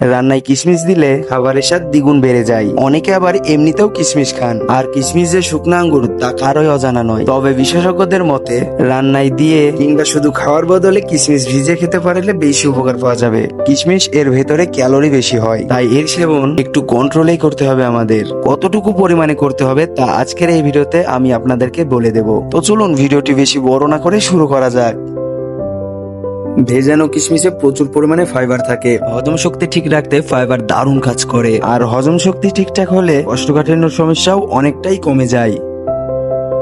রান্নায় কিশমিশ দিলে খাবারের স্বাদ দ্বিগুণ বেড়ে যায়। অনেকে আবার এমনিতেও কিশমিশ খান। আর কিশমিশ যে শুকনো আঙ্গুর, তা কারোই অজানা নয়। তবে বিশেষজ্ঞদের মতে, রান্নায় দিয়ে কিংবা শুধু খাওয়ার বদলে কিশমিশ ভিজে খেতে পারলে বেশি উপকার পাওয়া যাবে। কিশমিশ এর ভেতরে ক্যালোরি বেশি হয়। তাই এর সেবন একটু কন্ট্রোলেই করতে হবে আমাদের। কতটুকু পরিমাণে করতে হবে, তা আজকের এই ভিডিওতে আমি আপনাদেরকে বলে দেব। তো চলুন, ভিডিওটি বেশি বড় না করে শুরু করা যাক। ভেজানো কিশমিশে প্রচুর পরিমাণে ফাইবার থাকে। হজম শক্তি ঠিক রাখতে ফাইবার দারুণ কাজ করে। আর হজম শক্তি ঠিকঠাক হলে কষ্টকাঠিন্য সমস্যাও অনেকটাই কমে যায়।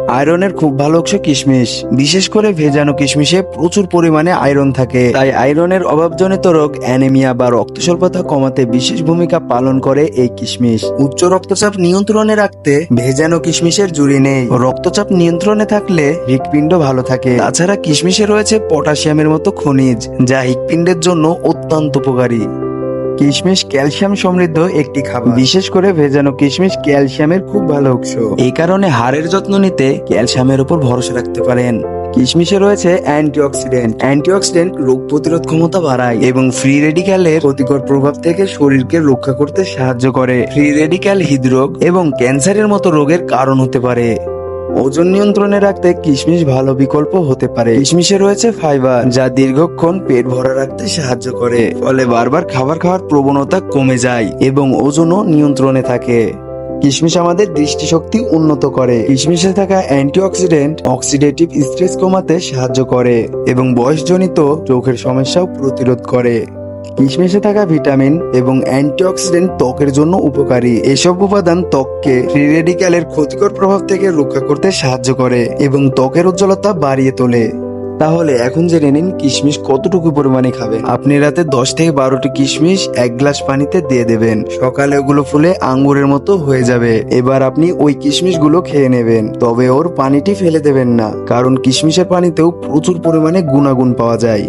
আয়রনের খুব ভালো উৎস কিশমিশ। বিশেষ করে ভেজানো কিশমিশে প্রচুর পরিমাণে আয়রন থাকে। তাই আয়রনের অভাবজনিত রোগ, অ্যানেমিয়া বা রক্ত স্বল্পতা কমাতে বিশেষ ভূমিকা পালন করে এই কিশমিশ। উচ্চ রক্তচাপ নিয়ন্ত্রণে রাখতে ভেজানো কিশমিশের জুড়ি নেই। রক্তচাপ নিয়ন্ত্রণে থাকলে হৃৎপিণ্ড ভালো থাকে। তাছাড়া কিশমিশে রয়েছে পটাশিয়ামের মতো খনিজ, যা হৃৎপিণ্ডের জন্য অত্যন্ত উপকারী। কিশমিশ ক্যালসিয়াম সমৃদ্ধ একটি খাবার। বিশেষ করে ভেজানো কিশমিশ ক্যালসিয়ামের খুব ভালো উৎস। এই কারণে হাড়ের যত্ন নিতে ক্যালসিয়ামের উপর ভরসা রাখতে পারেন। কিশমিশে রয়েছে অ্যান্টিঅক্সিডেন্ট। অ্যান্টিঅক্সিডেন্ট রোগ প্রতিরোধ ক্ষমতা বাড়ায় এবং ফ্রি রেডিক্যালের ক্ষতিকর প্রভাব থেকে শরীরকে রক্ষা করতে সাহায্য করে। ফ্রি রেডিক্যাল হৃদরোগ এবং ক্যান্সারের মতো রোগের কারণ হতে পারে। ওজন নিয়ন্ত্রণে রাখতে কিশমিশ ভালো বিকল্প হতে পারে। কিশমিশে রয়েছে ফাইবার, যা দীর্ঘক্ষণ পেট ভরা রাখতে সাহায্য করে। ফলে বারবার খাবার খাওয়ার প্রবণতা কমে যায় এবং ওজনও নিয়ন্ত্রণে থাকে। কিশমিশ আমাদের দৃষ্টিশক্তি উন্নত করে। কিশমিশে থাকা অ্যান্টিঅক্সিডেন্ট অক্সিডেটিভ স্ট্রেস কমাতে সাহায্য করে এবং বয়সজনিত চোখের সমস্যাও প্রতিরোধ করে। কিশমিশে থাকা ভিটামিন এবং অ্যান্টিঅক্সিডেন্ট ত্বকের জন্য উপকারী। এসব উপাদান ত্বককে ফ্রি রেডিক্যালের ক্ষতিকর প্রভাব থেকে রক্ষা করতে সাহায্য করে এবং ত্বকের উজ্জ্বলতা বাড়িয়ে তোলে। তাহলে এখন জেনে নিন কিশমিশ কতটুকু পরিমাণে খাবেন আপনি রাতে দশ থেকে বারোটি কিশমিশ এক গ্লাস পানিতে দিয়ে দেবেন। সকালে ওগুলো ফুলে আঙ্গুরের মতো হয়ে যাবে। এবার আপনি ওই কিশমিশগুলো খেয়ে নেবেন। তবে ওর পানিটি ফেলে দেবেন না, কারণ কিশমিশের পানিতেও প্রচুর পরিমাণে গুণাগুণ পাওয়া যায়।